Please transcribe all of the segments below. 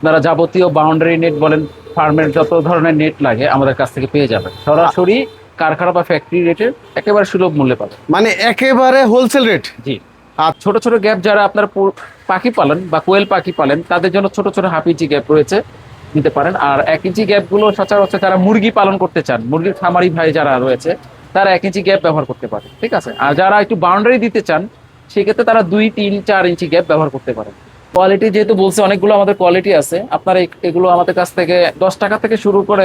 আপনারা যাবতীয় boundary net বলেন ফার্মের যত ধরনের নেট লাগে আমাদের কাছ থেকে পেয়ে যাবেন সরাসরি কারখানা বা ফ্যাক্টরি রেটের একেবারে সুলভ মূল্যে পাবেন মানে একেবারে হোলসেল রেট জি। আর ছোট ছোট গ্যাপ যারা আপনার পাখি পালন বা কোয়েল পাখি পালেন তাদের জন্য ছোট ছোট হাফ ইঞ্চি গ্যাপ রয়েছে নিতে পারেন। আর এক ইঞ্চি গ্যাপগুলো সচরাচর যারা মুরগি পালন করতে চান মুরগির খামারি ভাই যারা রয়েছে তারা এক ইঞ্চি গ্যাপ ব্যবহার করতে পারে ঠিক আছে? আর যারা একটু বাউন্ডারি দিতে চান সেক্ষেত্রে তারা দুই তিন চার ইঞ্চি গ্যাপ ব্যবহার করতে পারে কোয়ালিটি যেহেতু বলছে অনেকগুলো আমাদের কোয়ালিটি আছে। আপনারা এগুলো আমাদের কাছ থেকে দশ টাকা থেকে শুরু করে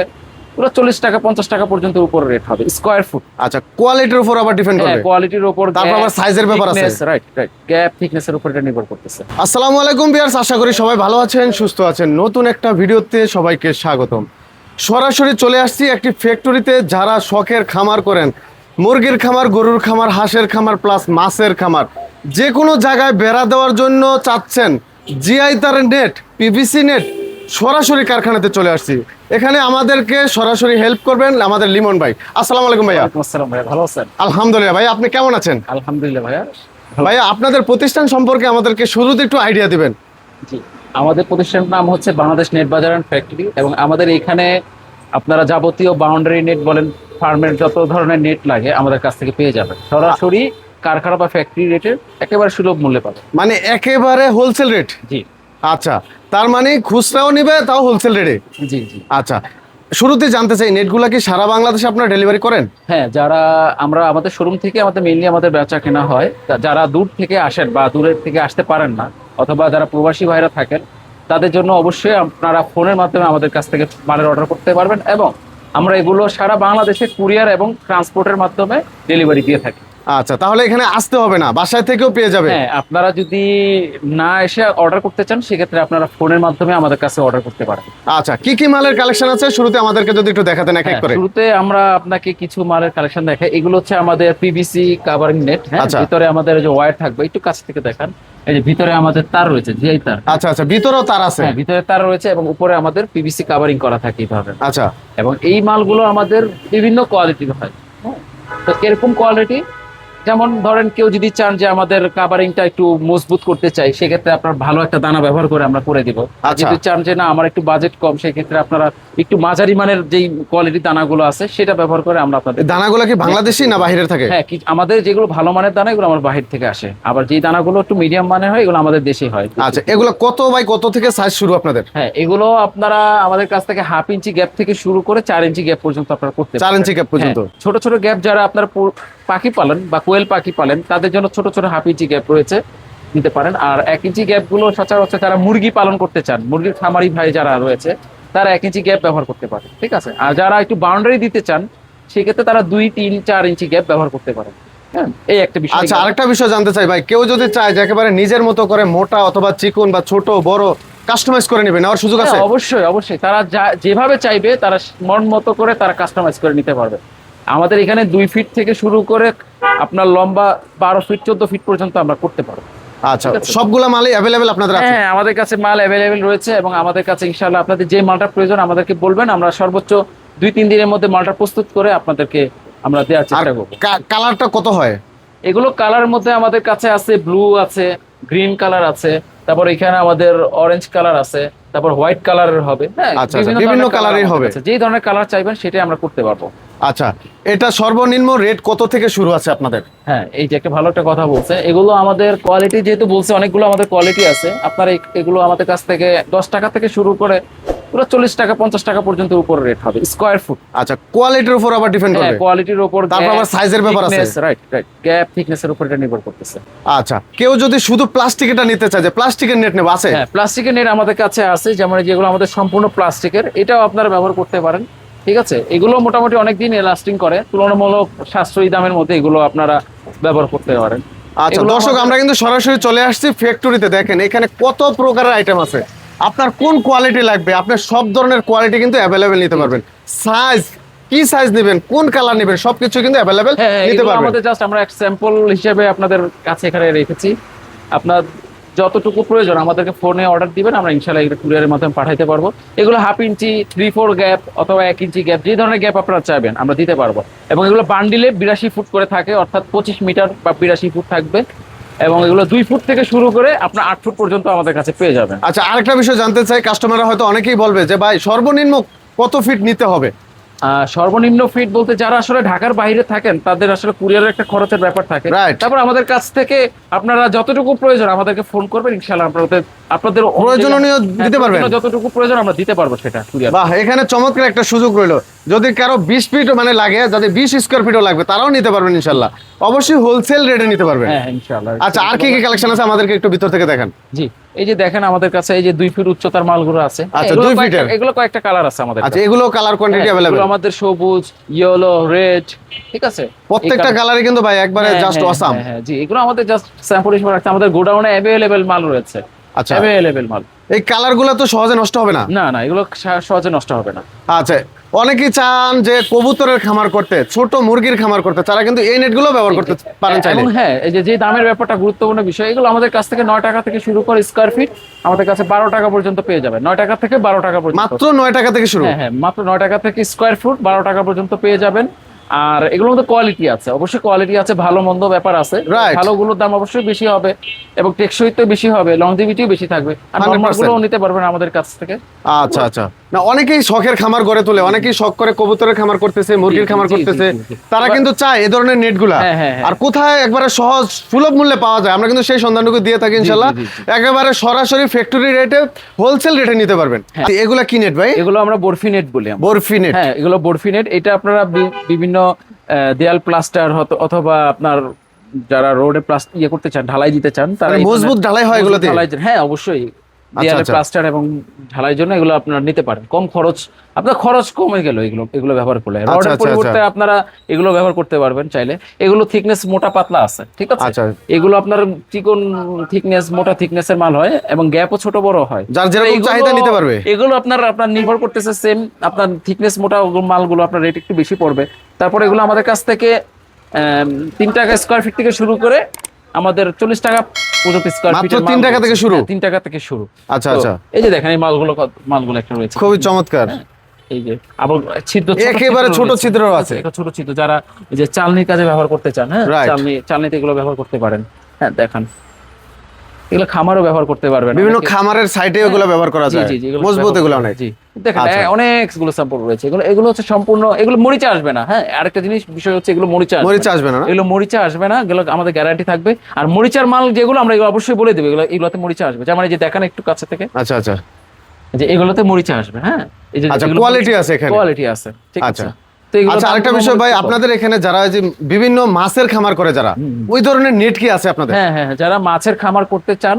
পুরো চল্লিশ টাকা পঞ্চাশ টাকা পর্যন্ত উপর রেট হবে স্কোয়ার ফুট আচ্ছা কোয়ালিটির উপর আবার ডিপেন্ড করবে। কোয়ালিটির উপর তারপর আবার সাইজের ব্যাপার আছে। রাইট রাইট গ্যাপ থিকনেসের উপর এটা নির্ভর করতেছে। আসসালামু আলাইকুম বিয়ার্স আশা করি সবাই ভালো আছেন সুস্থ আছেন। নতুন একটা ভিডিওতে সবাইকে স্বাগতম। সরাসরি চলে আসছি একটি ফ্যাক্টরিতে যারা শখের খামার করেন। মুরগির খামার গরুর খামার হাঁসের খামার প্লাস মাছের খামার। যে কোনো জায়গায় বেড়া দেওয়ার জন্য চাচ্ছেন জিআই তার নেট পিভিসি নেট সরাসরি কারখানাতে চলে আসছি। এখানে আমাদেরকে সরাসরি হেল্প করবেন আমাদের লিমন ভাই। আসসালামু আলাইকুম ভাইয়া। আসসালাম ভাইয়া ভালো আছেন? আলহামদুলিল্লাহ ভাই আপনি কেমন আছেন? আলহামদুলিল্লাহ ভাইয়া। ভাইয়া আপনাদের প্রতিষ্ঠান সম্পর্কে আমাদেরকে শুরুতে একটু আইডিয়া দিবেন। জি আমাদের প্রতিষ্ঠানের নাম হচ্ছে Bangladesh net Bazar and factory এবং আমাদের এখানে আপনারা যাবতীয় বাউন্ডারি নেট বলেন ফার্মের যত ধরনের নেট লাগে আমাদের কাছ থেকে পেয়ে যাবেন। সরাসরি কারখানা বা ফ্যাক্টরি রেটের একেবারে সুলভ মূল্যে পাবেন মানে একেবারে হোলসেল রেট জি। আচ্ছা তার মানে খুচরাও নিবে তাও হোলসেল রেটে জি জি। আচ্ছা শুরুতে জানতে চাই নেটগুলা কি সারা বাংলাদেশে আপনারা ডেলিভারি করেন? হ্যাঁ যারা আমরা আমাদের শোরুম থেকে আমাদের মেইনলি আমাদের বেচা কেনা হয় যারা দূর থেকে আসেন বা দূরের থেকে আসতে পারেন না অথবা যারা প্রবাসী ভাইরা থাকেন তাদের জন্য অবশ্যই আপনারা ফোনের মাধ্যমে আমাদের কাছ থেকে মালের অর্ডার করতে পারবেন এবং আমরা এগুলো সারা বাংলাদেশে কুরিয়ার এবং ট্রান্সপোর্টের মাধ্যমে ডেলিভারি দিয়ে থাকি। আচ্ছা তাহলে এখানে আসতে হবে না বাসায় থেকেও পেয়ে যাবে। হ্যাঁ আপনারা যদি না এসে অর্ডার করতে চান সেক্ষেত্রে আপনারা ফোনের মাধ্যমে আমাদের কাছে অর্ডার করতে পারেন। আচ্ছা কি কি মালের কালেকশন আছে? শুরুতে আমাদেরকে যদি একটু দেখাতেন এক এক হ্যাঁ, করে। শুরুতে আমরা আপনাকে কিছু মালের কালেকশন দেখাই। এগুলো হচ্ছে আমাদের পিভিসি কাভারিং নেট হ্যাঁ আচ্ছা। ভিতরে আমাদের যে ওয়্যার থাকবে একটু কাছ থেকে দেখান। এই যে ভিতরে আমাদের তার রয়েছে জিআই তার। আচ্ছা আচ্ছা ভিতরেও তার আছে। হ্যাঁ ভিতরে তার রয়েছে এবং উপরে আমাদের পিভিসি কাভারিং করা থাকে এইভাবে। আচ্ছা। এবং এই মালগুলো আমাদের বিভিন্ন কোয়ালিটির হয়। হ্যাঁ। তো কীরকম কোয়ালিটি যেমন ধরেন কেউ যদি চান যে আমাদের কাভারিংটা একটু মজবুত করতে চাই সেক্ষেত্রে আপনার ভালো একটা দানা ব্যবহার করে আমরা করে দিব। আর আচ্ছা। যদি চান যে না আমার একটু বাজেট কম সেক্ষেত্রে আপনারা একটু মাঝারি মানের যেই কোয়ালিটি দানাগুলো আছে সেটা ব্যবহার করে আমরা আপনাদের দানাগুলো কি বাংলাদেশি না বাহিরের থাকে? হ্যাঁ আমাদের যেগুলো ভালো মানের দানা এগুলো আমার বাহির থেকে আসে। আবার যেই দানাগুলো একটু মিডিয়াম মানের হয় এগুলো আমাদের দেশে হয়। আচ্ছা এগুলো কত বাই কত থেকে সাইজ শুরু আপনাদের? হ্যাঁ এগুলো আপনারা আমাদের কাছ থেকে হাফ ইঞ্চি গ্যাপ থেকে শুরু করে চার ইঞ্চি গ্যাপ পর্যন্ত আপনারা করতে চার ইঞ্চি গ্যাপ পর্যন্ত? হ্যাঁ, ছোট ছোট গ্যাপ যারা আপনার পাখি পালন বা কোয়েল পাখি পালেন তাদের জন্য ছোট ছোট হাফ ইঞ্চি গ্যাপ রয়েছে নিতে পারেন। আর এক ইঞ্চি গ্যাপগুলো সচরাচর যারা মুরগি পালন করতে চান মুরগির খামারি ভাই যারা রয়েছে তারা এক ইঞ্চি গ্যাপ ব্যবহার করতে পারে ঠিক আছে? আর যারা একটু বাউন্ডারি দিতে চান সেক্ষেত্রে তারা দুই তিন চার ইঞ্চি গ্যাপ ব্যবহার করতে পারে হ্যাঁ এই একটা বিষয় আচ্ছা আরেকটা বিষয় জানতে চাই ভাই কেউ যদি চায় যে একেবারে নিজের মতো করে মোটা অথবা চিকন বা ছোট বড় কাস্টমাইজ করে নেবে নেওয়ার সুযোগ আছে? হ্যাঁ, অবশ্যই অবশ্যই। তারা যা- যেভাবে চাইবে তারা মন মতো করে তারা কাস্টমাইজ করে নিতে পারবে। আমাদের এখানে দুই ফিট থেকে শুরু করে আপনার লম্বা বারো ফিট চোদ্দ ফিট পর্যন্ত আমরা করতে পারব। আচ্ছা সবগুলা মালই অ্যাভেলেবেল আপনাদের আছে হ্যাঁ আমাদের কাছে মাল অ্যাভেলেবেল রয়েছে এবং আমাদের কাছে ইনশাআল্লাহ আপনাদের যে মালটা প্রয়োজন আমাদেরকে বলবেন আমরা সর্বোচ্চ দুই তিন দিনের মধ্যে মালটা প্রস্তুত করে আপনাদেরকে আমরা দেওয়ার চেষ্টা করব। কালারটা কত হয়? এগুলো কালারের মধ্যে আমাদের কাছে আছে ব্লু আছে গ্রিন কালার আছে তারপর এখানে আমাদের অরেঞ্জ কালার আছে তারপর হোয়াইট কালারের হবে হ্যাঁ আচ্ছা, আচ্ছা, বিভিন্ন colour-ই হবে। যে ধরনের কালার চাইবেন সেটাই আমরা করতে পারব আচ্ছা এটা সর্বনিম্ন রেট কত থেকে শুরু আছে আপনাদের হ্যাঁ এই যে একটা ভালো একটা কথা বলছে এগুলো আমাদের কোয়ালিটি যেহেতু বলছে অনেকগুলো আমাদের কোয়ালিটি আছে আপনার এগুলো আমাদের কাছ থেকে দশ টাকা থেকে শুরু করে পুরো চল্লিশ টাকা পঞ্চাশ টাকা পর্যন্ত উপর রেট হবে স্কোয়ার ফুট আচ্ছা কোয়ালিটির উপর আবার ডিপেন্ড হ্যাঁ করবে। কোয়ালিটির উপর তারপর আবার size-এর ব্যাপার আছে। রাইট রাইট গ্যাপ থিকনেসের উপর এটা নির্ভর করতেছে। আচ্ছা কেউ যদি শুধু প্লাস্টিক এটা নিতে চায় যে প্লাস্টিকের নেট নেবে আছে? হ্যাঁ প্লাস্টিকের নেট আমাদের কাছে আছে যেমন যেগুলো আমাদের সম্পূর্ণ প্লাস্টিকের এটাও আপনারা ব্যবহার করতে পারেন ঠিক আছে? এগুলো মোটামুটি অনেকদিন লাস্টিং করে তুলনামূলক সাশ্রয়ী দামের মধ্যে এগুলো আপনারা ব্যবহার করতে পারেন। আচ্ছা দর্শক আমরা কিন্তু সরাসরি চলে আসছি ফ্যাক্টরিতে দেখেন এখানে কত প্রকারের আইটেম আছে। আপনার কোন কোয়ালিটি লাগবে? আপনার সব ধরনের কোয়ালিটি কিন্তু অ্যাভেলেবেল নিতে পারবেন। সাইজ কি সাইজ নেবেন কোন কালার নেবেন সবকিছু কিন্তু অ্যাভেলেবেল হ্যাঁ নিতে পারবেন। আমাদের জাস্ট আমরা এক স্যাম্পল হিসেবে আপনাদের কাছে এখানে রেখেছি। আপনার যতটুকু প্রয়োজন আমাদেরকে ফোনে অর্ডার দিবেন আমরা ইনশাল্লাহ এগুলো কুরিয়ারের মাধ্যমে পাঠাইতে পারব। এগুলো half inch three four gap অথবা এক ইঞ্চি গ্যাপ যে ধরনের গ্যাপ আপনারা চাইবেন আমরা দিতে পারব। এবং এগুলো বান্ডিলে বিরাশি ফুট করে থাকে অর্থাৎ পঁচিশ মিটার বা বিরাশি ফুট থাকবে। এবং এগুলো দুই ফুট থেকে শুরু করে আপনার আট ফুট পর্যন্ত আমাদের কাছে পেয়ে যাবেন। আচ্ছা আরেকটা বিষয় জানতে চাই কাস্টমাররা হয়তো অনেকেই বলবে যে, ভাই, সর্বনিম্ন কত ফিট নিতে হবে? সর্বনিম্ন ফিট বলতে যারা আসলে ঢাকার বাইরে থাকেন তাদের আসলে কুরিয়ারের একটা খরচের ব্যাপার থাকে। তারপর আমাদের কাছ থেকে আপনারা যতটুকু প্রয়োজন আমাদেরকে ফোন করবেন ইনশাআল্লাহ আপনাদের আপনাদের প্রয়োজনীয় হ্যাঁ, দিতে পারবেন? যতটুকু প্রয়োজন আমরা দিতে পারব সেটা বাহ এখানে চমৎকার একটা সুযোগ রইল। যদি কারও বিশ ফিট মানে লাগে যাদের বিশ স্কোয়ার ফিটও লাগবে তারাও নিতে পারবেন ইনশাল্লাহ অবশ্যই হোলসেল রেটে নিতে পারবেন। হ্যাঁ ইনশাআল্লাহ। আচ্ছা আর কি কি কালেকশন আছে আমাদেরকে একটু ভিতর থেকে দেখান? জি। এই যে দেখেন আমাদের কাছে এই যে দুই ফিট উচ্চতার মালগুলো আছে। আচ্ছা, এগুলো দুই কয়েকটা- ফিটের। এগুলো কয়েকটা কালার আছে আমাদের আচ্ছা এগুলো কালার কোয়ান্টিটি হ্যাঁ, অ্যাভেলেবেল আমাদের সবুজ ইয়েলো রেড ঠিক আছে? প্রত্যেকটা কালারই কিন্তু ভাই একবারে হ্যাঁ, জাস্ট হ্যাঁ, অসাম হ্যাঁ, হ্যাঁ, জি এগুলো আমাদের জাস্ট স্যাম্পল হিসেবে রাখতে আমাদের গোডাউনে অ্যাভেলেবেল মাল রয়েছে। আচ্ছা। অ্যাভেলেবেল মাল। এই কালারগুলো তো সহজে নষ্ট হবে না? না না এগুলো সহজে নষ্ট হবে না। আচ্ছা অনেকেই চান যে কবুতরের খামার করতে ছোট মুরগির খামার করতে। তারা কিন্তু এই নেটগুলো ব্যবহার করতে পারেন চাইলে। হ্যাঁ এই যে যে দামের ব্যাপারটা গুরুত্বপূর্ণ বিষয় এগুলো আমাদের কাছ থেকে নয় টাকা থেকে শুরু করে স্কোয়ার ফিট আমাদের কাছে বারো টাকা পর্যন্ত পেয়ে যাবে নয় টাকা থেকে বারো টাকা পর্যন্ত। মাত্র নয় টাকা থেকে শুরু। হ্যাঁ হ্যাঁ মাত্র নয় টাকা থেকে স্কোয়ার ফুট বারো টাকা পর্যন্ত পেয়ে যাবেন। আর এগুলোর মধ্যে কোয়ালিটি আছে অবশ্যই কোয়ালিটি আছে ভালো মন্দ ব্যাপার আছে। Right. ভালোগুলোর দাম অবশ্যই বেশি হবে এবং টেকসই তো বেশি হবে লংজিভিটিও বেশি থাকবে। আর 100% নিতে পারবেন আমাদের কাছ থেকে। আচ্ছা আচ্ছা। না অনেকেই শখের খামার গড়ে তোলে অনেকেই শখ করে কবুতরের খামার করতেছে মুরগির খামার করতেছে। তারা কিন্তু চায় এই ধরনের নেটগুলা। হ্যাঁ, হ্যাঁ, হ্যাঁ। আর কোথায় একবারে সহজ সুলভ মূল্যে পাওয়া যায় আমরা কিন্তু সেই সন্ধানটুকু দিয়ে থাকি ইনশাল্লাহ। একেবারে সরাসরি ফ্যাক্টরি রেটে হোলসেল রেটে নিতে পারবেন। এগুলা কি নেট ভাই? এগুলো আমরা বরফি নেট বলি বরফি নেট হ্যাঁ এগুলো বরফি নেট এটা আপনারা বিভিন্ন দেয়াল প্লাস্টার অথবা আপনার যারা রোডে প্লাস্টার ইয়ে করতে চান ঢালাই দিতে চান তারা মানে মজবুত ঢালাই হয় এগুলোতে? ঢালাই হ্যাঁ অবশ্যই। দেয়ালে আচ্ছা। প্লাস্টার এবং ঢালাইয়ের জন্য এগুলো আপনারা নিতে পারেন। কম খরচ আপনার খরচ কমে গেল এগুলো এগুলো ব্যবহার করলে। আচ্ছা, রডের আচ্ছা, পরিবর্তে আপনারা এগুলো ব্যবহার করতে পারবেন চাইলে। এগুলো থিকনেস মোটা পাতলা আছে ঠিক আছে? আচ্ছা। এগুলো আপনার চিকন থিকনেস মোটা থিকনেসের মাল হয় এবং গ্যাপও ছোট বড় হয়। যার যেরকম চাহিদা নিতে পারবে। এগুলো আপনার আপনার নির্ভর করতেছে সেম আপনার থিকনেস মোটা মালগুলো আপনার রেট একটু বেশি পড়বে। তারপর এগুলো আমাদের কাছ থেকে তিন টাকা স্কোয়ার ফিট থেকে শুরু করে আমাদের চল্লিশ টাকা পর্যন্ত স্কোয়ার মাত্র ফিট তিন টাকা থেকে শুরু? তিন টাকা থেকে শুরু। আচ্ছা আচ্ছা। এই যে দেখেন এই মালগুলো মালগুলো একটা রয়েছে। খুবই চমৎকার। এই যে আবার ছিদ্র ছোট একেবারে ছোট। ছিদ্রও আছে। ছোট ছিদ্র যারা এই যে চালনির কাজে ব্যবহার করতে চান হ্যাঁ চালনি চালনিতে এগুলো ব্যবহার করতে পারেন। হ্যাঁ দেখান। এগুলো খামারও ব্যবহার করতে পারবেন। বিভিন্ন খামারের সাইডে এগুলো ব্যবহার করা যায়। মজবুত এগুলো অনেক। জি। দেখেন। অনেকগুলো স্যাম্পল রয়েছে। এগুলো এগুলো হচ্ছে সম্পূর্ণ এগুলো মরিচা আসবে না হ্যাঁ? আরেকটা জিনিস বিষয় হচ্ছে এগুলো মরিচা মরিচা আসবে না না? এগুলো মরিচা আসবে না এগুলো আমাদের গ্যারান্টি থাকবে। আর মরিচার মাল যেগুলো আমরা এগুলো অবশ্যই বলে দেবো এগুলো এগুলোতে মরিচা আসবে। যেমন যে দেখান একটু কাছে থেকে। আচ্ছা আচ্ছা। যে এগুলোতে মরিচা আসবে হ্যাঁ? এই যে আচ্ছা, quality আছে এখানে। কোয়ালিটি আছে ঠিক আছে। আচ্ছা। আচ্ছা আরেকটা বিষয় ভাই আপনাদের এখানে যারা যে বিভিন্ন মাছের খামার করে যারা ওই ধরনের নেট কি আছে আপনাদের? হ্যাঁ হ্যাঁ হ্যাঁ, যারা মাছের খামার করতে চান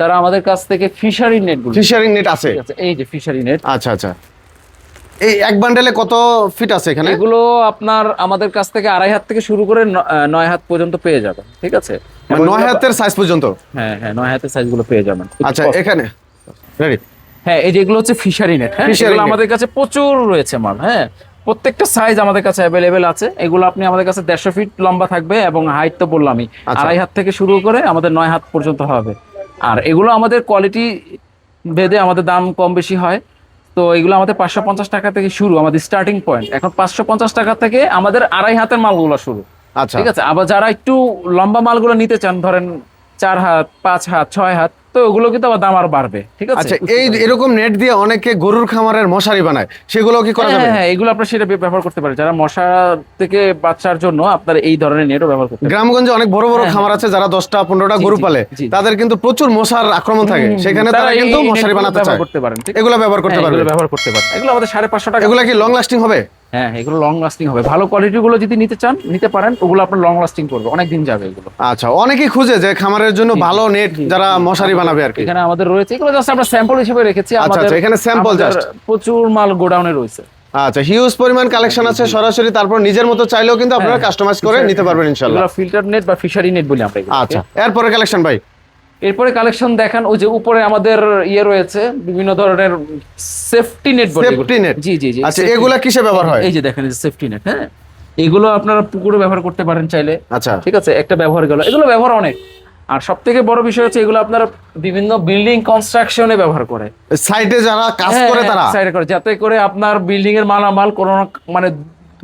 তারা আমাদের কাছ থেকে ফিশারি নেট ফিশারিং নেট আছে? এই যে ফিশারি নেট আচ্ছা আচ্ছা। এই এক বান্ডেলে কত ফিট আছে এখানে? এগুলো আপনার আমাদের কাছ থেকে আড়াই হাত থেকে শুরু করে নয় হাত পর্যন্ত পেয়ে যাবেন ঠিক আছে? মানে নয় হাতের সাইজ পর্যন্ত? হ্যাঁ হ্যাঁ নয় হাতের সাইজগুলো পেয়ে যাবেন। আচ্ছা এখানে। রেডি হ্যাঁ এই যেগুলো হচ্ছে ফিশারি নেট হ্যাঁ? এগুলো আমাদের কাছে প্রচুর রয়েছে মাল হ্যাঁ? প্রত্যেকটা সাইজ আমাদের কাছে অ্যাভেলেবেল আছে। এগুলো আপনি আমাদের কাছে দেড়শো ফিট লম্বা থাকবে এবং হাইট তো বললামই। আচ্ছা। আড়াই হাত থেকে শুরু করে আমাদের নয় হাত পর্যন্ত হবে। আর এগুলো আমাদের কোয়ালিটি ভেদে আমাদের দাম কম বেশি হয়। তো এগুলো আমাদের পাঁচশো পঞ্চাশ টাকা থেকে শুরু আমাদের স্টার্টিং পয়েন্ট এখন পাঁচশো পঞ্চাশ টাকা থেকে আমাদের আড়াই হাতের মালগুলো শুরু। আচ্ছা। ঠিক আছে? আবার যারা একটু লম্বা মালগুলো নিতে চান ধরেন চার হাত পাঁচ হাত ছয় হাত তো ওগুলো কিন্তু আবার দাম আর বাড়বে ঠিক আছে? আচ্ছা এই এরকম নেট দিয়ে অনেকে গরুর খামারের মশারি বানায় সেগুলো কি করা হ্যাঁ, যাবে? হ্যাঁ, হ্যাঁ, এগুলো আপনার সেটা ব্যবহার করতে পারেন। যারা মশা থেকে বাঁচার জন্য আপনার এই ধরনের নেটও ব্যবহার করতে পারেন। গ্রামগঞ্জে অনেক বড় বড় হ্যাঁ, খামার আছে যারা দশটা পনেরোটা জি, গরু পালে তাদের কিন্তু প্রচুর মশার আক্রমণ থাকে। সেখানে তারা কিন্তু মশারি বানাতে চায়। করতে পারেন এগুলো ব্যবহার করতে পারবে এগুলো ব্যবহার করতে পারেন। এগুলো আমাদের সাড়ে পাঁচশো টাকা। এগুলা কি লং লাস্টিং হবে? হ্যাঁ এগুলো লং লাস্টিং হবে। ভালো যদি নিতে চান নিতে পারেন ওগুলো আপনার লং লাস্টিং করবে। অনেক দিন যাবে এগুলো। আচ্ছা অনেকেই খুঁজে যে খামারের জন্য ভালো নেট যারা মশারি বানাবে আর কি। এখানে আমাদের রয়েছে। এগুলো জাস্ট আমরা স্যাম্পল হিসেবে রেখেছি। আচ্ছা, আমাদের আচ্ছা, এখানে sample আমাদের just। প্রচুর মাল গোডাউনে রয়েছে। আচ্ছা হিউজ পরিমাণ কালেকশন আছে সরাসরি তারপর নিজের মতো চাইলেও কিন্তু আপনারা কাস্টমাইজ করে নিতে পারবেন ইনশাল্লাহ। এগুলো ফিল্টার নেট বা ফিশারি নেট বলি আমরা আচ্ছা এরপরে কালেকশন ভাই। এরপরে কালেকশন দেখান ওই যে উপরে আমাদের ইয়ে রয়েছে বিভিন্ন ধরনের সেফটি নেট Safety net? জি জি জি। আচ্ছা এগুলা কিসে ব্যবহার হয়? এই যে দেখেন সেফটি নেট হ্যাঁ? এগুলো আপনারা পুকুরে ব্যবহার করতে পারেন চাইলে। আচ্ছা। ঠিক আছে একটা ব্যবহার গেল। এগুলো ব্যবহার অনেক। আর সব থেকে বড় বিষয় হচ্ছে এগুলো আপনারা বিভিন্ন বিল্ডিং কনস্ট্রাকশনে ব্যবহার করে। সাইডে যারা কাজ করে তারা? সাইডে করে। যাতে করে আপনার বিল্ডিং এর মালামাল কোনো মানে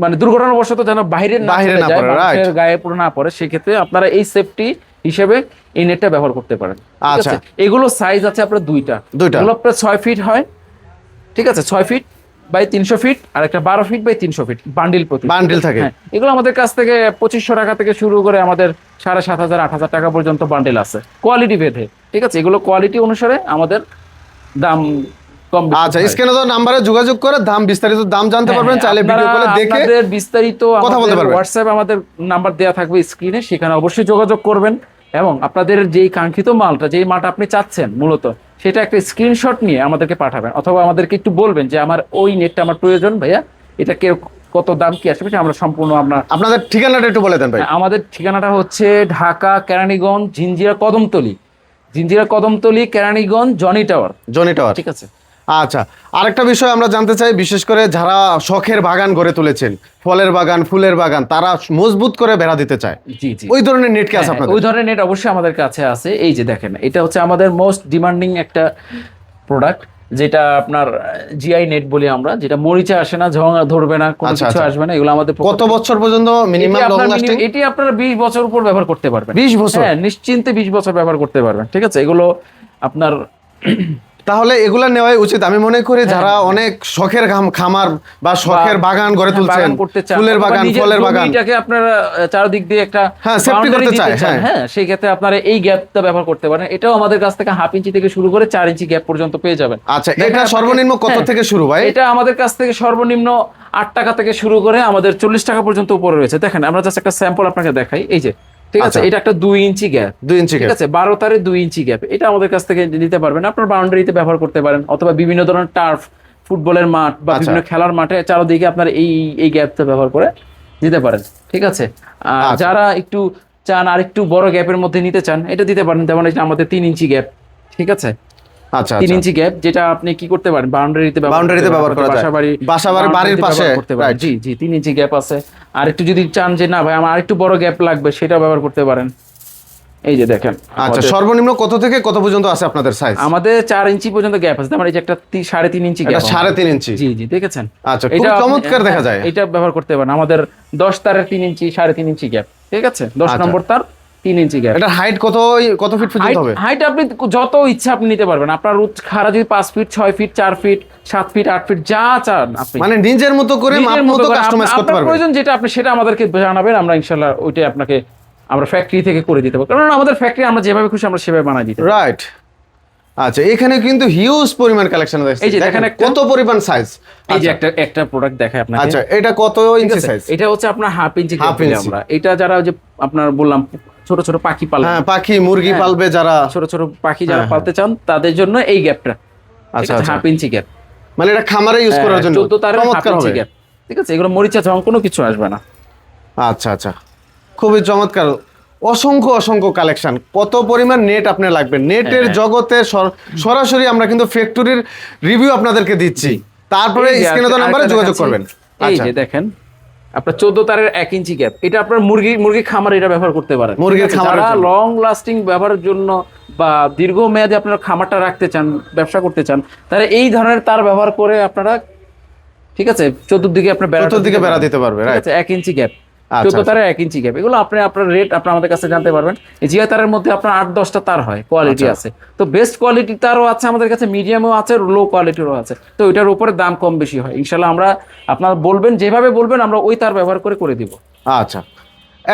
মানে দুর্ঘটনাবশত যেন বাইরে বাইরে না পড়ে, মানুষের গায়ে পুরো না পড়ে সেক্ষেত্রে আপনারা এই সেফটি হিসেবে এই নেটটা ব্যবহার করতে পারেন। আচ্ছা। এগুলো সাইজ আছে আপনার দুইটা। দুইটা। এগুলো আপনার ছয় ফিট হয়। ঠিক আছে? ছয় ফিট বাই তিনশো ফিট আর একটা বারো ফিট বাই তিনশো ফিট বান্ডিল প্রতি বান্ডিল থাকে। হ্যাঁ এগুলো আমাদের কাছ থেকে পঁচিশশো টাকা থেকে শুরু করে আমাদের সাড়ে সাত হাজার আট হাজার টাকা পর্যন্ত বান্ডেল আছে। কোয়ালিটি ভেদে। ঠিক আছে? এগুলো কোয়ালিটি অনুসারে আমাদের দাম আচ্ছা স্ক্রিনে তো নাম্বারে যোগাযোগ করে দাম বিস্তারিত দাম জানতে হ্যাঁ, পারবেন হ্যাঁ, চাইলে ভিডিও কলে দেখে বিস্তারিত কথা বলতে পারবেন। হোয়াটসঅ্যাপ আমাদের নাম্বার দেওয়া থাকবে স্ক্রিনে সেখানে অবশ্যই যোগাযোগ করবেন এবং আপনাদের যেই কাঙ্ক্ষিত মালটা যেই মালটা আপনি চাচ্ছেন মূলত সেটা একটা স্ক্রিনশট নিয়ে আমাদেরকে পাঠাবেন অথবা আমাদেরকে একটু বলবেন যে আমার ওই নেটটা আমার প্রয়োজন ভাইয়া এটা কে কত দাম কি আসবে আমরা সম্পূর্ণ আমরা আপনাদের ঠিকানাটা একটু বলে দেন ভাই। আমাদের ঠিকানাটা হচ্ছে ঢাকা কেরানীগঞ্জ জিঞ্জিরা কদমতলি। জিঞ্জিরা কদমতলি কেরানীগঞ্জ জনি টাওয়ার। জনি টাওয়ার। ঠিক আছে? আচ্ছা আরেকটা বিষয় আমরা জানতে চাই বিশেষ করে যারা শখের বাগান গড়ে তুলেছেন ফলের বাগান ফুলের বাগান তারা মজবুত করে বেড়া দিতে চায়। জি জি। ওই ধরনের নেট কি আছে হ্যাঁ, আপনাদের? ওই ধরনের নেট অবশ্যই আমাদের কাছে আছে। এই যে দেখেন এটা হচ্ছে আমাদের মোস্ট ডিমান্ডিং একটা প্রোডাক্ট যেটা আপনার জিআই নেট বলি আমরা যেটা মরিচা আসে না ঝং ধরবে না কোনো আচ্ছা, কিছু আচ্ছা। আসবে না এগুলো আমাদের কত বছর পর্যন্ত মিনিমাম লং লাস্টিং এটি আপনারা বিশ বছর উপর ব্যবহার করতে পারবেন। 20 বছর? হ্যাঁ নিশ্চিন্তে বিশ বছর ব্যবহার করতে পারবেন ঠিক আছে? এগুলো আপনার তাহলে এগুলা নেওয়াই উচিত। আমি মনে করি যারা অনেক শখের খাম- খামার বা শখের বাগান গড়ে হ্যাঁ, তুলছেন ফুলের বাগান ফলের বাগান। জমিটাকে আপনারা চারদিক দিয়ে একটা হ্যাঁ, boundary করতে চায়, হ্যাঁ। হ্যাঁ সেই ক্ষেত্রে আপনারা এই গ্যাপটা ব্যবহার করতে পারেন। এটাও আমাদের কাছ থেকে হাফ ইঞ্চি থেকে শুরু করে চার ইঞ্চি গ্যাপ পর্যন্ত পেয়ে যাবেন। আচ্ছা এটা সর্বনিম্ন কত হ্যাঁ, থেকে শুরু ভাই? এটা আমাদের কাছ থেকে সর্বনিম্ন আট টাকা থেকে শুরু করে আমাদের চল্লিশ টাকা পর্যন্ত উপরে রয়েছে। দেখেন আমরা জাস্ট একটা স্যাম্পল আপনাকে দেখাই। এই যে ঠিক আছে? আচ্ছা। এটা একটা দুই ইঞ্চি গ্যাপ দুই ইঞ্চি ঠিক আছে? বারো তারে দুই ইঞ্চি গ্যাপ এটা আমাদের কাছ থেকে নিতে পারবেন। আপনার বাউন্ডারিতে ব্যবহার করতে পারেন অথবা বিভিন্ন ধরনের টার্ফ ফুটবলের মাঠ বা আচ্ছা। বিভিন্ন খেলার মাঠে চারদিকে আপনার এই এই গ্যাপটা ব্যবহার করে নিতে পারেন। ঠিক আছে? আর আচ্ছা। যারা একটু চান আর একটু বড় গ্যাপের মধ্যে নিতে চান এটা দিতে পারেন। যেমন এটা আমাদের তিন ইঞ্চি গ্যাপ ঠিক আছে? আচ্ছা তিন আচ্ছা ইঞ্চি গ্যাপ যেটা আপনি কি করতে পারেন? বাউন্ডারিতে ব্যবহার করা যায়। বাড়ির পাশে, করতে পারেন। জি জি তিন ইঞ্চি গ্যাপ আছে। আর একটু যদি চান যে না ভাই আমার আরেকটু বড় গ্যাপ লাগবে সেটা ব্যবহার করতে পারেন। এই যে দেখেন আচ্ছা সর্বনিম্ন কত থেকে কত পর্যন্ত আছে আপনাদের সাইজ আমাদের চার ইঞ্চি পর্যন্ত গ্যাপ আছে। আমার এই যে একটা তি- সাড়ে তিন ইঞ্চি গ্যাপ সাড়ে তিন ইঞ্চি। জি জি দেখেছেন? আচ্ছা খুব চমৎকার দেখা হ্যাঁ, যায়। এটা ব্যবহার করতে পারেন। আমাদের দশ তারের তিন ইঞ্চি সাড়ে তিন ইঞ্চি গ্যাপ ঠিক আছে? দশ আচ্ছা। নম্বর তার তিন ইঞ্চি গ্যাপ এটা হাইট কত কত ফিট পর্যন্ত হবে? হাইট আপনি যত ইচ্ছা আপনি নিতে পারবেন। আপনার খাড়া যদি পাঁচ ফিট ছয় ফিট চার ফিট সাত ফিট আট ফিট যা চান আপনি। মানে নিজের মতো করে মাপ মতো কাস্টমাইজ করতে পারবেন। প্রয়োজন যেটা আপনি সেটা আমাদেরকে জানাবেন আমরা ইনশাল্লাহ ওইটাই আপনাকে আমরা ফ্যাক্টরি থেকে করে দিতে পারব। কারণ আমাদের ফ্যাক্টরি আমরা যেভাবে খুশি আমরা সেভাবে বানাই দিতে রাইট আচ্ছা এখানে কিন্তু হিউজ পরিমাণ কালেকশন আছে এই যে দেখেন কত পরিমাণ সাইজ এই যে একটা একটা প্রোডাক্ট দেখায় আপনাকে। আচ্ছা এটা কত ইঞ্চি সাইজ এটা হচ্ছে আপনার হাফ ইঞ্চি হাফ ইঞ্চি ইঞ্চি। আমরা। এটা যারা যে আপনার বললাম ছোট ছোট পাখি পালন হ্যাঁ পাখি মুরগি হ্যাঁ। পালবে যারা। ছোট ছোট পাখি যারা হ্যাঁ, পালতে চান তাদের জন্য এই গ্যাপটা আচ্ছা। হাফ ইঞ্চি গ্যাপ মানে এটা খামারে ইউজ করার জন্য। চোদ্দ তারের হাফ চমৎকার ইঞ্চি হবে। গ্যাপ ঠিক আছে এগুলো মরিচা ঝং কোনো কিছু আসবে না। আচ্ছা আচ্ছা। খুবই চমৎকার। অসংখ্য অসংখ্য কালেকশন কত পরিমাণ নেট আপনার লাগবে। নেটের হ্যাঁ। জগতে সরাসরি আমরা কিন্তু ফ্যাক্টরির রিভিউ আপনাদেরকে দিচ্ছি। তারপরে স্ক্রিনে তো নাম্বারে যোগাযোগ করবেন। এই আচ্ছা। যে দেখেন আপনার চোদ্দ তারের এক ইঞ্চি গ্যাপ এটা আপনার মুরগি মুরগি খামার এটা ব্যবহার করতে পারেন। মুরগির যারা লং লাস্টিং ব্যবহারের জন্য বা দীর্ঘ মেয়াদে আপনার খামারটা রাখতে চান ব্যবসা করতে চান তাহলে এই ধরনের তার ব্যবহার করে আপনারা ঠিক আছে? চতুর্দিকে আপনার বেড়া চতুর্দিকে বেড়া দিতে পারবে, ঠিক right? আছে? এক ইঞ্চি গ্যাপ চোদ্দ আচ্ছা। তারের এক ইঞ্চি গ্যাপ এগুলো আপনি আপনার রেট আপনি আমাদের কাছে জানতে পারবেন। জিয়া তারের মধ্যে আপনার আট দশটা তার হয় কোয়ালিটি আচ্ছা। আছে। তো বেস্ট কোয়ালিটি তারও আছে আমাদের কাছে মিডিয়ামও আছে লো কোয়ালিটিরও আছে। তো ওইটার উপরে দাম কম বেশি হয়। ইনশাল্লাহ আমরা আপনারা বলবেন যেভাবে বলবেন আমরা ওই তার ব্যবহার করে করে দিব। আচ্ছা।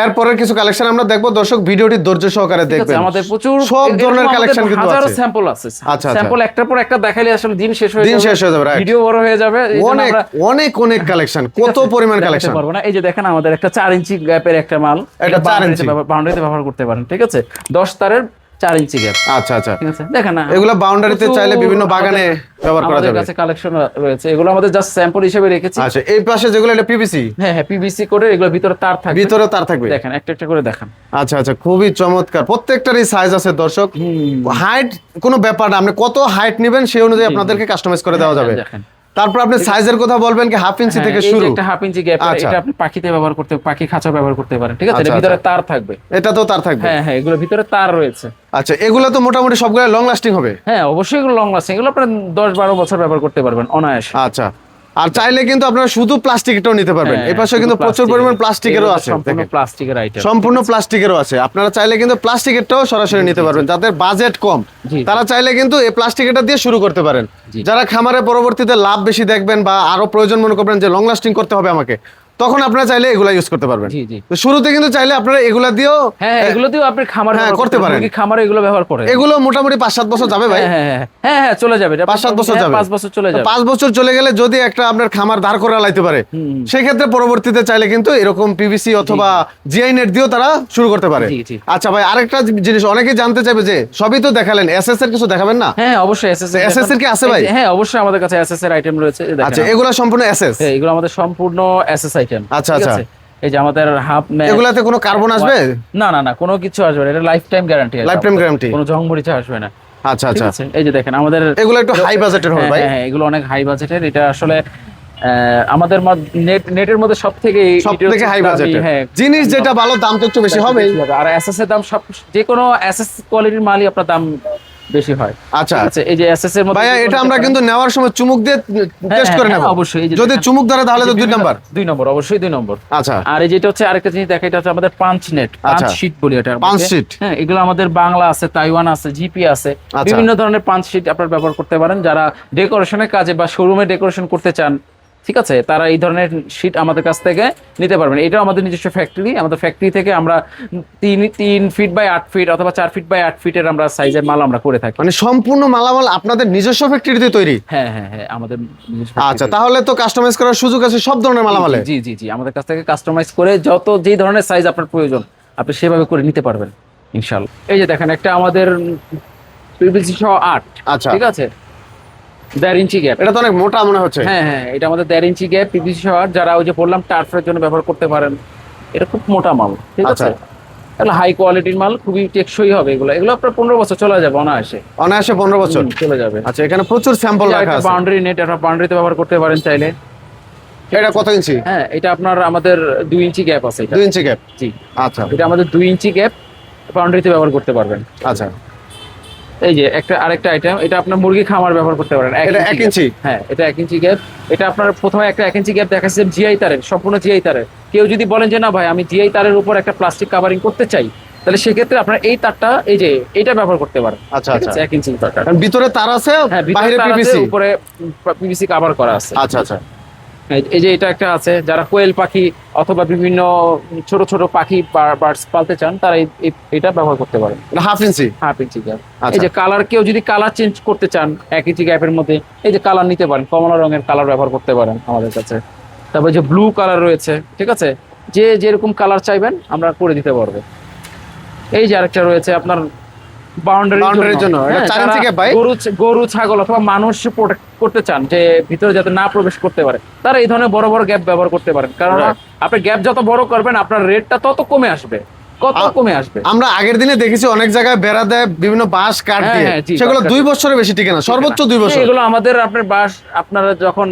এরপরের কিছু কালেকশন আমরা দেখব। দর্শক ভিডিওটি ধৈর্য সহকারে দেখবেন। আমাদের প্রচুর সব ধরনের কালেকশন কিন্তু হাজারো হাজার স্যাম্পল আছে। আচ্ছা, আচ্ছা। স্যাম্পল একটার পর একটা দেখাইলে আসলে দিন শেষ হয়ে দিন শেষ হয়ে যাবে, ভিডিও বড় হয়ে যাবে। অনেক অনেক অনেক কালেকশন কত পরিমাণ কালেকশন পারব না। এই যে দেখেন আমাদের একটা 4 ইঞ্চি গ্যাপের একটা মাল। এটা 4 ইঞ্চি। বাউন্ডারিতে ব্যবহার করতে পারেন ঠিক আছে? দশ তারের চার ইঞ্চি গ্যাপ আচ্ছা আচ্ছা। ঠিক আছে? দেখেন না। এগুলো বাউন্ডারিতে চাইলে বিভিন্ন বাগানে ব্যবহার করা আমাদের যাবে কাছে কালেকশন রয়েছে। এগুলো আমাদের জাস্ট স্যাম্পল হিসেবে রেখেছি। আচ্ছা এই পাশে যেগুলো এটা পিভিসি হ্যাঁ হ্যাঁ পিভিসি করে এগুলো ভিতরে তার থাকবে। ভিতরে তার থাকবে। দেখেন একটা একটা করে দেখান। আচ্ছা আচ্ছা খুবই চমৎকার। প্রত্যেকটারই সাইজ আছে দর্শক। হাইট কোনো ব্যাপার না। আপনি কত হাইট নেবেন সেই অনুযায়ী আপনাদেরকে কাস্টমাইজ করে দেওয়া যাবে। দেখেন। তারপর আপনি সাইজের কথা বলবেন কি হাফ ইঞ্চি হ্যাঁ, থেকে শুরু? একটা হাফ ইঞ্চি গ্যাপ আচ্ছা। এটা আপনি পাখিতে ব্যবহার করতে পাখি খাঁচা ব্যবহার করতে পারেন ঠিক আছে? আচ্ছা, এর ভিতরে তার থাকবে। এটা তো তার থাকবে? হ্যাঁ হ্যাঁ এগুলো ভিতরে তার রয়েছে। আচ্ছা এগুলো তো মোটামুটি সবগুলো লং লাস্টিং হবে? হ্যাঁ অবশ্যই এগুলো লং লাস্টিং এগুলো আপনি দশ বারো বছর ব্যবহার করতে পারবেন অনায়াসে। আচ্ছা। আর চাইলে কিন্তু আপনারা শুধু প্লাস্টিকটাও নিতে পারবেন। হ্যাঁ, এই পাশে কিন্তু প্রচুর পরিমাণ। প্লাস্টিকেরও আছে সম্পূর্ণ প্লাস্টিকের আইটেম সম্পূর্ণ প্লাস্টিকেরও আছে। আপনারা চাইলে কিন্তু প্লাস্টিকেরটাও সরাসরি নিতে পারবেন যাদের বাজেট কম। তারা চাইলে কিন্তু এই প্লাস্টিকেরটা দিয়ে শুরু করতে পারেন। যারা খামারে পরবর্তীতে লাভ বেশি দেখবেন বা আরও প্রয়োজন মনে করবেন যে লং লাস্টিং করতে হবে আমাকে তখন আপনারা চাইলে এগুলা ইউজ করতে পারবেন। তো শুরুতে কিন্তু চাইলে আপনারা এগুলা দিয়েও হ্যাঁ এগুলো দিয়েও আপনি খামার হ্যাঁ, করতে পারেন। খামারে এগুলো ব্যবহার করেন। এগুলো মোটামুটি পাঁচ সাত বছর যাবে ভাই। হ্যাঁ হ্যাঁ হ্যাঁ, হ্যাঁ হ্যাঁ চলে যাবে। পাঁচ সাত বছর হ্যাঁ, যাবে। পাঁচ বছর চলে যাবে। পাঁচ বছর চলে গেলে যদি একটা আপনার খামার দাঁড় করে লাইতে পারে। সেক্ষেত্রে পরবর্তীতে চাইলে কিন্তু এরকম পিভিসি অথবা জিআই নেট দিয়েও তারা শুরু করতে পারে। আচ্ছা ভাই আরেকটা জিনিস অনেকেই জানতে চাইবে যে সবই তো দেখালেন এস এস এর কিছু দেখাবেন না? হ্যাঁ অবশ্যই এসএস SS এর কি আছে ভাই? হ্যাঁ অবশ্যই আমাদের কাছে এসএস এর আইটেম রয়েছে আচ্ছা এগুলা সম্পূর্ণ এস এস হ্যাঁ, এগুলো আমাদের সম্পূর্ণ এস এসএস আইটেম। আচ্ছা, আচ্ছা। এই যে আমাদের হাফ এগুলাতে কোনো কার্বন আসবে? না না না কোনো কিছু আসবে না। এটা lifetime guarantee Lifetime guarantee? কোনো জং মরিচা আসবে না। আচ্ছা আচ্ছা। এই যে দেখেন আমাদের এগুলো একটু হাই বাজেটের হবে হ্যাঁ, ভাই। হ্যাঁ, হ্যাঁ, এগুলো অনেক হাই বাজেটের এটা আসলে আমাদের নেট নেটের মধ্যে সব থেকে সব থেকে হাই বাজেটের হ্যাঁ। জিনিস যেটা ভালো দাম তো একটু বেশি হবে বেশি হবে। আর এসএস এর দাম সব যে কোনো এসএস কোয়ালিটির মালই আপনার দাম বেশি হয়। আচ্ছা। আছে এই যে এসএস এর মধ্যে ভাইয়া এটা আমরা কিন্তু নেওয়ার সময় চুমুক দিয়ে টেস্ট হ্যাঁ, করে হ্যাঁ, নেব। অবশ্যই, যদি চুমুক ধরে তাহলে তো দুই নাম্বার। দুই নম্বর অবশ্যই দুই নম্বর। আচ্ছা। আর এই যেটা হচ্ছে আরেকটা জিনিস দেখা এটা হচ্ছে আমাদের পাঁচ নেট পাঁচ আচ্ছা। শিট বলি এটা পাঁচ sheet। হ্যাঁ এগুলো আমাদের বাংলা আছে তাইওয়ান আছে জিপি আছে। আচ্ছা। বিভিন্ন ধরনের পাঁচ শিট আপনারা ব্যবহার করতে পারেন। যারা ডেকোরেশনের কাজে বা শোরুমে ডেকোরেশন করতে চান ঠিক আছে তারা এই ধরনের শিট আমাদের কাছ থেকে নিতে পারবেন এটাও আমাদের নিজস্ব ফ্যাক্টরি আমাদের ফ্যাক্টরি থেকে আমরা তিন তিন ফিট বাই আট ফিট অথবা চার ফিট বাই আট ফিটের আমরা সাইজের মাল আমরা করে থাকি। মানে সম্পূর্ণ মালামাল আপনাদের নিজস্ব ফ্যাক্টরিতে তৈরি? হ্যাঁ হ্যাঁ হ্যাঁ আমাদের আচ্ছা তাহলে তো কাস্টমাইজ করার সুযোগ আছে সব ধরনের মালামালে? জি জি জি আমাদের কাছ থেকে কাস্টমাইজ করে যত যেই ধরনের সাইজ আপনার প্রয়োজন আপনি সেভাবে করে নিতে পারবেন ইনশাল্লাহ এই যে দেখেন একটা আমাদের পিভিসি সহ আট আচ্ছা। ঠিক আছে? দেড় ইঞ্চি গ্যাপ এটা তো অনেক মোটা মনে হচ্ছে। হ্যাঁ হ্যাঁ এটা আমাদের দেড় ইঞ্চি গ্যাপ পিভিসি সহ যারা ওই যে বললাম টার্ফের জন্য ব্যবহার করতে পারেন এটা খুব মোটা মাল ঠিক আছে? আচ্ছা। এগুলো হাই কোয়ালিটির মাল খুবই টেকসই হবে এগুলো। এগুলো আপনার পনেরো বছর চলে যাবে অনায়াসে। অনায়াসে পনেরো বছর। চলে যাবে। আচ্ছা এখানে প্রচুর স্যাম্পল রাখা আছে। বাউন্ডারি নেট আপনার বাউন্ডারিতে ব্যবহার করতে পারেন চাইলে। এটা কত ইঞ্চি? হ্যাঁ এটা আপনার আমাদের দুই ইঞ্চি গ্যাপ আছে দুই ইঞ্চি গ্যাপ জি। আচ্ছা। এটা আমাদের দুই ইঞ্চি গ্যাপ বাউন্ডারিতে ব্যবহার করতে পারবেন। আচ্ছা। এই যে একটা আরেকটা আইটেম এটা আপনার মুরগি খামার ব্যবহার করতে পারেন এটা এক ইঞ্চি? হ্যাঁ এটা এক ইঞ্চি গ্যাপ এটা আপনার প্রথমে একটা এক ইঞ্চি গ্যাপ দেখাচ্ছে জিআই তারের সম্পূর্ণ জিআই তারের। কেউ যদি বলেন যে না ভাই আমি জিআই তারের উপর একটা প্লাস্টিক কাভারিং করতে চাই তাহলে সেক্ষেত্রে আপনার এই তারটা এই যে এটা ব্যবহার করতে পারেন। আচ্ছা, আচ্ছা। এক ইঞ্চি তারটা কারণ ভিতরে তার আছে হ্যাঁ ভিতরে বাইরে তার আছে, পিভিসি উপরে পিভিসি কাভার করা আছে। আচ্ছা আচ্ছা। এই- যে এটা একটা আছে যারা কোয়েল পাখি অথবা বিভিন্ন ছোট ছোট পাখি বার্ডস পালতে চান তারা এটা ব্যবহার করতে পারেন। Half inch half inch gap. এই যে কালার কেউ যদি কালার চেঞ্জ করতে চান এক ইঞ্চি গ্যাপের মধ্যে এই যে কালার নিতে পারেন কমলা রঙের কালার ব্যবহার করতে পারেন আমাদের কাছে। তারপর যে ব্লু কালার রয়েছে ঠিক আছে? যে যেরকম কালার চাইবেন আমরা করে দিতে পারব। এই যে আরেকটা রয়েছে আপনার বাউন্ডারির জন্য। ভাই? গরু ছাগল অথবা মানুষ করতে চান যে ভিতরে যাতে না প্রবেশ করতে পারে তারা এই ধরনের বড় বড় গ্যাপ ব্যবহার করতে পারেন। কারণ আপনি গ্যাপ যত বড় করবেন আপনার রেটটা তত কমে আসবে কত কমে আসবে। আমরা আগের দিনে দেখেছি অনেক জায়গায় বেড়া দেয় বিভিন্ন বাঁশ কাঠ হ্যাঁ, দিয়ে। হ্যাঁ, সেগুলো দুই বছরের বেশি টিকে না সর্বোচ্চ দুই বছর। এগুলো আমাদের আপনার বাস আপনারা যখন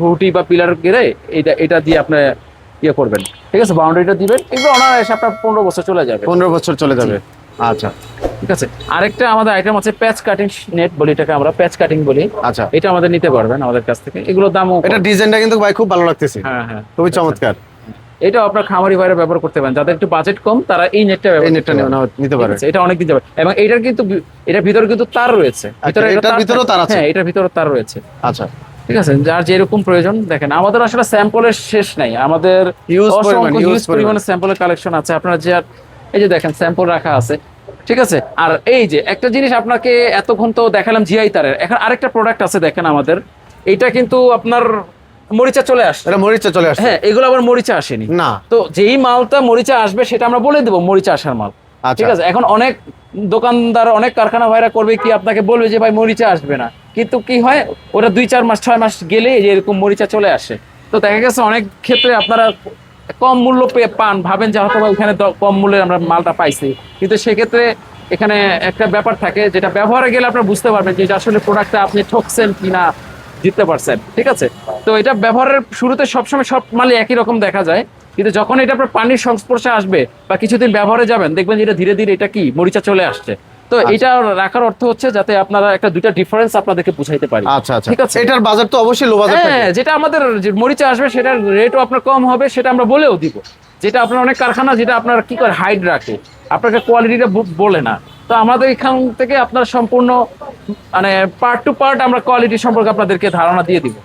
ভুটি বা পিলার গেড়ে এটা এটা দিয়ে আপনি ইয়ে করবেন। ঠিক আছে বাউন্ডারিটা দিবেন এগুলো অনায়াসে আপনার পনেরো বছর চলে যাবে। পনেরো বছর চলে যাবে। আচ্ছা। ঠিক আছে? আরেকটা আমাদের আইটেম আছে প্যাচ কাটিং নেট বলি এটাকে আমরা প্যাচ কাটিং বলি। আচ্ছা। এটা আমাদের নিতে পারবেন আমাদের কাছ থেকে। এগুলোর কম। এটা ডিজাইনটা কিন্তু ভাই খুব ভালো লাগতেছে। হ্যাঁ হ্যাঁ। খুবই চমৎকার। এটাও আপনার খামারি বাইরে ব্যবহার করতে পারেন। যাদের একটু বাজেট কম তারা এই নেটটা এই নেটটা নিতে পারে এটা অনেক দিন যাবে। এবং এটার কিন্তু এটার ভিতরে কিন্তু তার রয়েছে। ভিতরে এটার তার ভিতরেও তার আছে? হ্যাঁ এটার ভিতরে তার রয়েছে। আচ্ছা। ঠিক আছে যার যেরকম প্রয়োজন দেখেন আমাদের আসলে স্যাম্পলের শেষ নাই। আমাদের Huge পরিমাণ, স্যাম্পলের কালেকশন আছে। আপনারা যে এই যে দেখেন স্যাম্পল রাখা আছে। ঠিক আছে? আর এই যে একটা জিনিস আপনাকে এতক্ষণ তো দেখালাম জিআই তারের। এখন আরেকটা প্রোডাক্ট আছে দেখেন আমাদের। এইটা কিন্তু আপনার মরিচা চলে আসছে। এটা মরিচা চলে আসছে। হ্যাঁ এগুলো আবার মরিচা আসেনি। না। তো যেই মালটা মরিচা আসবে সেটা আমরা বলে দেবো মরিচা আসার মাল। আচ্ছা। ঠিক আছে? এখন অনেক দোকানদার অনেক কারখানা ভাইরা করবে কি আপনাকে বলবে যে ভাই মরিচা আসবে না। কিন্তু কি হয় ওরা দুই চার মাস ছয় মাস গেলে এরকম মরিচা চলে আসে। তো দেখা গেছে অনেক ক্ষেত্রে আপনারা কম মূল্য পেয়ে পান। ভাবেন যে হয়তো দ- কম মূল্যে আমরা মালটা পাইছি। কিন্তু সেক্ষেত্রে এখানে একটা ব্যাপার থাকে, যেটা ব্যবহারে গেলে আপনার বুঝতে পারবেন যে আসলে প্রোডাক্টটা আপনি ঠকছেন কি না জিততে পারছেন, ঠিক আছে? তো এটা ব্যবহারের শুরুতে সবসময় সব মালই একই রকম দেখা যায়। কিন্তু যখন এটা আপনার পানির সংস্পর্শে আসবে বা কিছুদিন ব্যবহারে যাবেন, দেখবেন যে এটা ধীরে ধীরে এটা কি, মরিচা চলে আসছে। তো এটা রাখার অর্থ হচ্ছে যাতে আপনারা একটা দুইটা ডিফারেন্স আপনাদেরকে বুঝাইতে পারি। আচ্ছা আচ্ছা। ঠিক আছে। এটার বাজার তো অবশ্যই লো বাজার হ্যাঁ যেটা আমাদের মরিচা আসবে সেটার রেটও আপনার কম হবে সেটা আমরা বলেও দিব। যেটা আপনার অনেক কারখানা যেটা আপনার কি করে হাইট রাখে। আপনাকে কোয়ালিটিটা বলে না। তো আমাদের এখান থেকে আপনার সম্পূর্ণ মানে পার্ট টু পার্ট আমরা কোয়ালিটি সম্পর্কে আপনাদেরকে ধারণা দিয়ে দিব।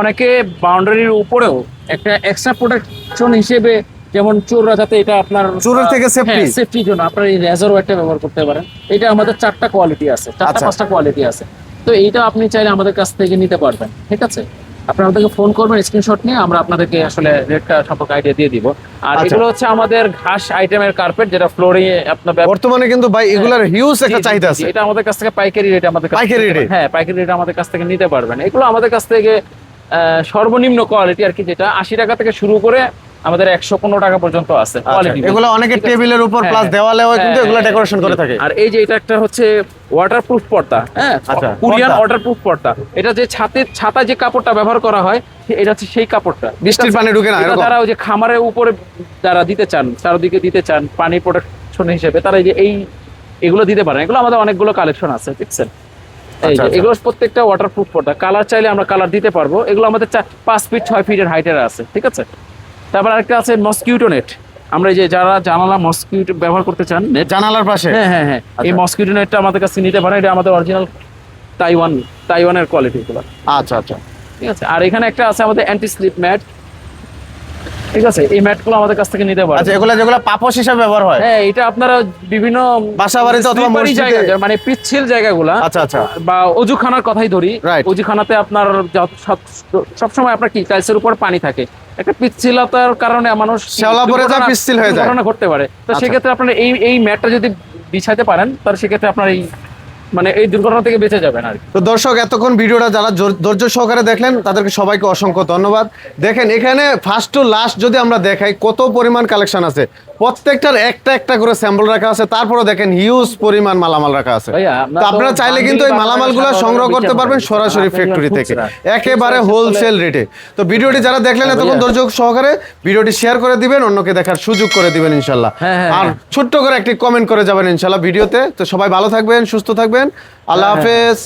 অনেকে বাউন্ডারির উপরেও একটা এক্সট্রা প্রোটেকশন হিসেবে যেমন চোররা যাতে এটা আপনার চোরের থেকে safety? সেফটির জন্য আপনার এই একটা ব্যবহার করতে পারেন এটা আমাদের চারটা কোয়ালিটি আছে চারটা আচ্ছা। পাঁচটা কোয়ালিটি আছে তো এইটা আপনি চাইলে আমাদের কাছ থেকে নিতে পারবেন ঠিক আছে আপনি আমাদেরকে ফোন করবেন স্ক্রিনশট নিয়ে আমরা আপনাদেরকে আসলে রেটটা সম্পর্কে আইডিয়া দিয়ে দিব আর আচ্ছা। এগুলো হচ্ছে আমাদের ঘাস আইটেমের কার্পেট যেটা ফ্লোরে আপনার বর্তমানে কিন্তু ভাই এগুলার হিউজ একটা চাহিদা আছে এটা আমাদের কাছ থেকে পাইকারি রেট আমাদের পাইকারি? পারবেন। হ্যাঁ পাইকারি রেট আমাদের কাছ থেকে নিতে পারবেন এগুলো আমাদের কাছ থেকে সর্বনিম্ন কোয়ালিটি আর কি যেটা আশি টাকা থেকে শুরু করে আমাদের একশো পনেরো টাকা পর্যন্ত আছে আচ্ছা, কোয়ালিটি এগুলো অনেকে টেবিলের উপর প্লাস দেওয়ালেও কিন্তু এগুলো ডেকোরেশন করে থাকে। আর এই যে এটা একটা হচ্ছে ওয়াটারপ্রুফ পর্দা হ্যাঁ আচ্ছা, কোরিয়ান। ওয়াটারপ্রুফ পর্দা। এটা যে ছাতে ছাতা যে কাপড়টা ব্যবহার করা হয় এটা হচ্ছে সেই কাপড়টা। বৃষ্টির পানি ঢুকে না তারা ওই যে খামারের উপরে যারা দিতে চান চারদিকে দিতে চান পানি প্রোটেকশন হিসেবে তারা এই যে এই এগুলো দিতে পারেন। এগুলো আমাদের অনেকগুলো কালেকশন আছে এই আচ্ছা, আচ্ছা। এগুলো প্রত্যেকটা ওয়াটারপ্রুফ পর্দা। কালার চাইলে আমরা কালার দিতে পারব। এগুলো আমাদের পাঁচ ফিট ছয় ফিটের হাইটের আছে ঠিক আছে? তারপর আরেকটা আছে মসকিউটো নেট আমরা এই যে যারা জানালা মসকিউটো ব্যবহার করতে চান নেট জানালার পাশে? হ্যাঁ হ্যাঁ হ্যাঁ। এই আচ্ছা। মসকিউটো নেটটা আমাদের কাছে নিতে পারেন এটা আমাদের অরিজিনাল তাইওয়ান তাইওয়ানের কোয়ালিটি আচ্ছা আচ্ছা। ঠিক আছে? আর এখানে একটা আছে আমাদের অ্যান্টি স্লিপ ম্যাট ঠিক আছে এই ম্যাটগুলো আমাদের কাছ থেকে নিতে পারেন আচ্ছা এগুলো যেগুলো পাপোশ হিসাবে ব্যবহার হয় হ্যাঁ এটা আপনারা বিভিন্ন বাসা বাড়িতে অথবা মসজিদে- মানে পিচ্ছিল জায়গাগুলা আচ্ছা আচ্ছা বা অজুখানার কথাই ধরি. অজুখানাতে আপনার সব সময় আপনার কি টাইলসের উপর পানি থাকে একটা পিচ্ছিলতার কারণে মানুষ শ্যাওলা পড়ে যায়, পিচ্ছিল হয়ে যায়। ঘটতে পারে তো আচ্ছা। সেক্ষেত্রে আপনার এই এই ম্যাটটা যদি বিছাইতে পারেন তাহলে সেক্ষেত্রে আপনার এই মানে এই দুর্ঘটনা থেকে বেঁচে যাবেন আর তো দর্শক, এতক্ষণ ভিডিওটা যারা ধৈর্য সহকারে দেখলেন, তাদেরকে সবাইকে অসংখ্য ধন্যবাদ। দেখেন, এখানে ফার্স্ট টু লাস্ট যদি আমরা দেখাই, কত পরিমাণ কালেকশন আছে? প্রত্যেকটার একটা একটা করে স্যাম্পল রাখা আছে তারপরে দেখেন হিউজ পরিমাণ মালামাল রাখা আছে। তো আপনারা চাইলে কিন্তু এই মালামালগুলো সংগ্রহ করতে পারবেন সরাসরি ফ্যাক্টরি থেকে। একেবারে হোলসেল রেটে তো ভিডিওটি যারা দেখলেন হ্যাঁ, এতক্ষণ ধৈর্য সহকারে ভিডিওটি শেয়ার করে দিবেন অন্যকে দেখার সুযোগ করে দিবেন ইনশাল্লাহ। হ্যাঁ, হ্যাঁ, আর। ছোট্ট করে একটি কমেন্ট করে যাবেন ইনশাল্লাহ ভিডিওতে। তো সবাই ভালো থাকবেন সুস্থ থাকবেন। আল্লাহ। হাফেজ।